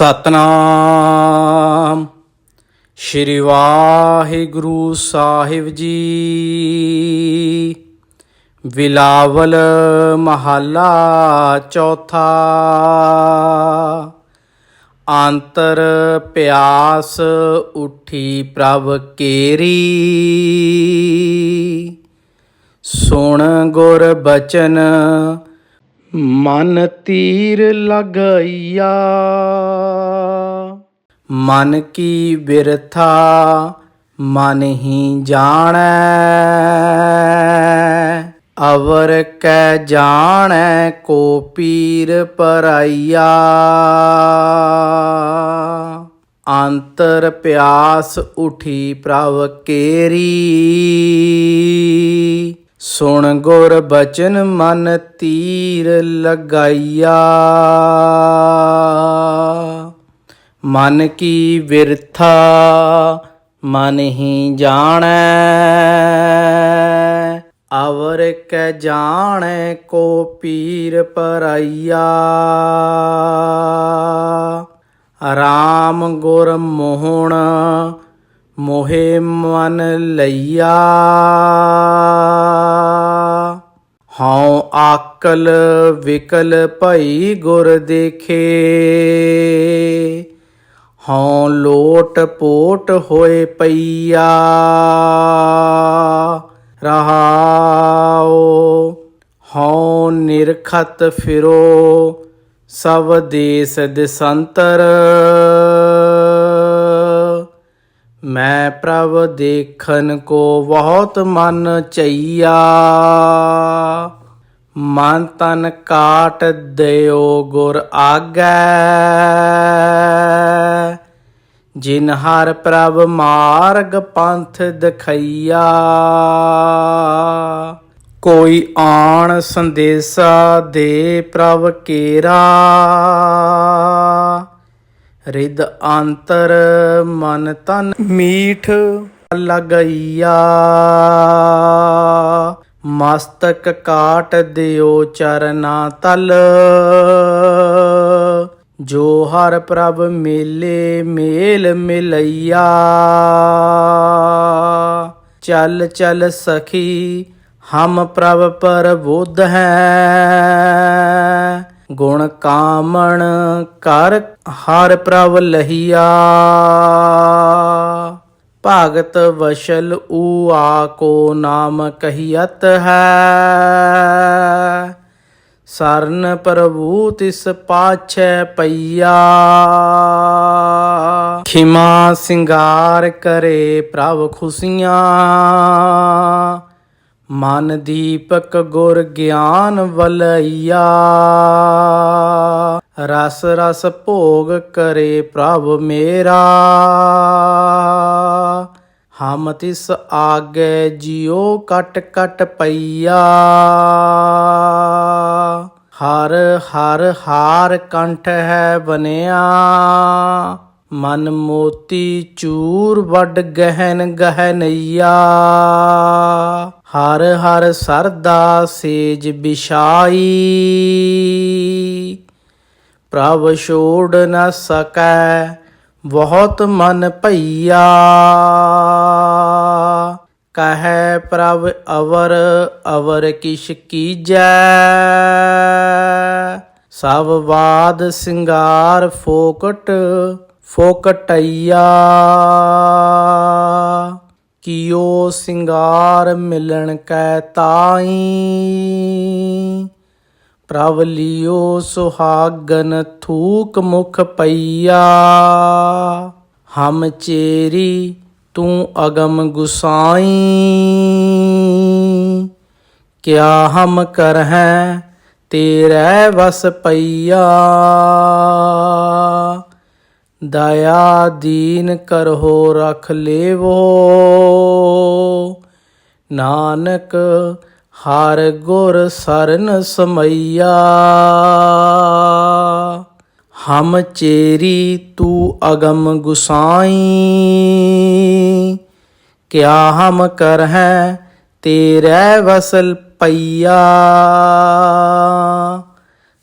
ਸਤਨਾਮ। ਸ਼੍ਰੀ ਵਾਹਿਗੁਰੂ ਸਾਹਿਬ ਜੀ। ਵਿਲਾਵਲ ਮਹੱਲਾ ਚੌਥਾ। ਅੰਤਰ ਪਿਆਸ ਉਠੀ ਪ੍ਰਭ ਕੇਰੀ। ਸੁਣ ਗੁਰ ਬਚਨ ਮਨ ਤੀਰ ਲਗਈਆ। ਮਨ ਕੀ ਬਿਰਥਾ, ਮਨ ਹੀ ਜਾਣੈ। ਅਵਰ ਕੈ ਜਾਣੈ ਕੋ ਪੀਰ ਪਰਾਈਆ। ਅੰਤਰ ਪਿਆਸ ਉਠੀ ਪ੍ਰਭ ਕੇਰੀ। ਸੁਣ ਗੁਰ ਬਚਨ ਮਨ ਤੀਰ ਲਗਾਈਆ। ਮਨ ਕੀ ਵਿਰਥਾ ਮਨ ਹੀ ਜਾਣੈ। ਅਵਰ ਕੈ ਜਾਣੈ ਕੋ ਪੀਰ ਪਰਾਈਆ। ਰਾਮ ਗੁਰ ਮੋਹਣ, ਮੋਹਿ ਮਨ ਲਈਆ। ਹਉ ਆਕਲ ਵਿਕਲ ਭਈ ਗੁਰ ਦੇਖੇ। ਹਉ ਲੋਟ ਪੋਟ ਹੋਏ ਪਈਆ। ਰਹਾਉ, ਹਉ ਨਿਰਖਤ ਫਿਰੋ। ਸਭ ਦੇਸ ਦਿਸੰਤਰ। ਮੈਂ ਪ੍ਰਭ ਦੇਖਣ ਕੋ ਬਹੁਤ ਮਨ ਚਈਆ। ਮਨ ਤਨ ਕਾਟ ਦਿਓ ਗੁਰ ਆਗੈ। ਜਿਨ ਹਰ ਪ੍ਰਭ ਮਾਰਗ ਪੰਥ ਦਖਈਆ। ਕੋਈ ਆਣ ਸੰਦੇਸਾ ਦੇ ਪ੍ਰਭ ਕੇਰਾ। ਰਿਦ ਅੰਤਰ ਮਨ ਤਨ ਮੀਠ ਲਗਈਆ। ਮਸਤਕ ਕਾਟ ਦਿਓ ਚਰਨਾ ਤਲ। ਜੋ ਹਰ ਪ੍ਰਭ ਮੇਲੇ, ਮੇਲ ਮਿਲਈਆ। ਚਲ ਚਲ ਸਖੀ, ਹਮ ਪ੍ਰਭ ਪਰ ਬੁੱਧ ਹੈ। ਗੁਣ ਕਾਮਣ ਕਰ, ਹਰ ਪ੍ਰਭ ਲਹੀਆ। ਭਗਤ ਵਸ਼ਲ ਊਆ ਕੋ ਨਾਮ ਕਹੀਅਤ ਹੈ। ਸਰਨ ਪ੍ਰਭੂ ਤਿਸ ਪਾਛੈ ਪਈਆ। ਖਿਮਾ ਸਿੰਗਾਰ ਕਰੇ ਪ੍ਰਭ ਖੁਸ਼ੀਆਂ। ਮਨ ਦੀਪਕ ਗੁਰ ਗਿਆਨ ਵਲਈਆ। ਰਸ ਰਸ ਭੋਗ ਕਰੇ ਪ੍ਰਭ ਮੇਰਾ। ਹਮ ਤਿਸ ਆਗੇ ਜਿਉ ਕਟ ਕਟ ਪਈਆ। ਹਰ ਹਰ ਹਾਰ ਕੰਠ ਹੈ ਬਨਿਆ। ਮਨ ਮੋਤੀ ਚੂਰ ਵੱਡ ਗਹਿਨ ਗਹਿਨਈਆ। ਹਰ ਹਰ ਸਰਦਾ ਸੇਜ ਬਿਛਾਈ ਪ੍ਰਭ ਛੋੜ ਨ ਸਕੈ ਬਹੁਤ ਮਨ ਭਈਆ। ਕਹੈ ਪ੍ਰਭ ਅਵਰ ਅਵਰ ਕਿਛ ਕੀਜੈ। ਸਭ ਬਾਦ ਸਿੰਗਾਰ ਫੋਕਟ ਫੋਕਟਈਆ। ਕੀਓ ਸਿੰਗਾਰ ਮਿਲਣ ਕੈ ਤਾਈ। ਪ੍ਰਭ ਲਿਓ ਸੁਹਾਗਨ ਥੂਕ ਮੁਖ ਪਈਆ। ਹਮ ਚੇਰੀ ਤੂੰ ਅਗਮ ਗੁਸਾਈ। ਕਿਆ ਹਮ ਕਰਹਿ ਤੇਰੇ ਵਸ ਪਈਆ। ਦਇਆ ਦੀਨ ਕਰਹੋ ਰਖ ਲੇਵੋ। ਨਾਨਕ ਹਰ ਗੁਰ ਸਰਨ ਸਮਈਆ। ਹਮ ਚੇਰੀ ਤੂ ਅਗਮ ਗੁਸਾਈ। ਕਿਆ ਹਮ ਕਰਹਿ ਤੇਰੇ ਵਸਲ ਪਈਆ।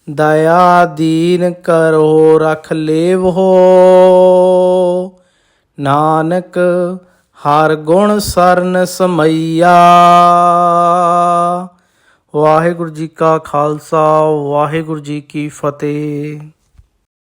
ਦਇਆ ਦੀਨ ਕਰੋ, ਰਖ ਲੇਵ ਹੋ। ਨਾਨਕ, ਹਰ ਗੁਣ ਸਰਨ ਸਮਈਆ। ਵਾਹਿਗੁਰੂ ਜੀ ਕਾ ਖਾਲਸਾ, ਵਾਹਿਗੁਰੂ ਜੀ ਕੀ ਫਤਿਹ।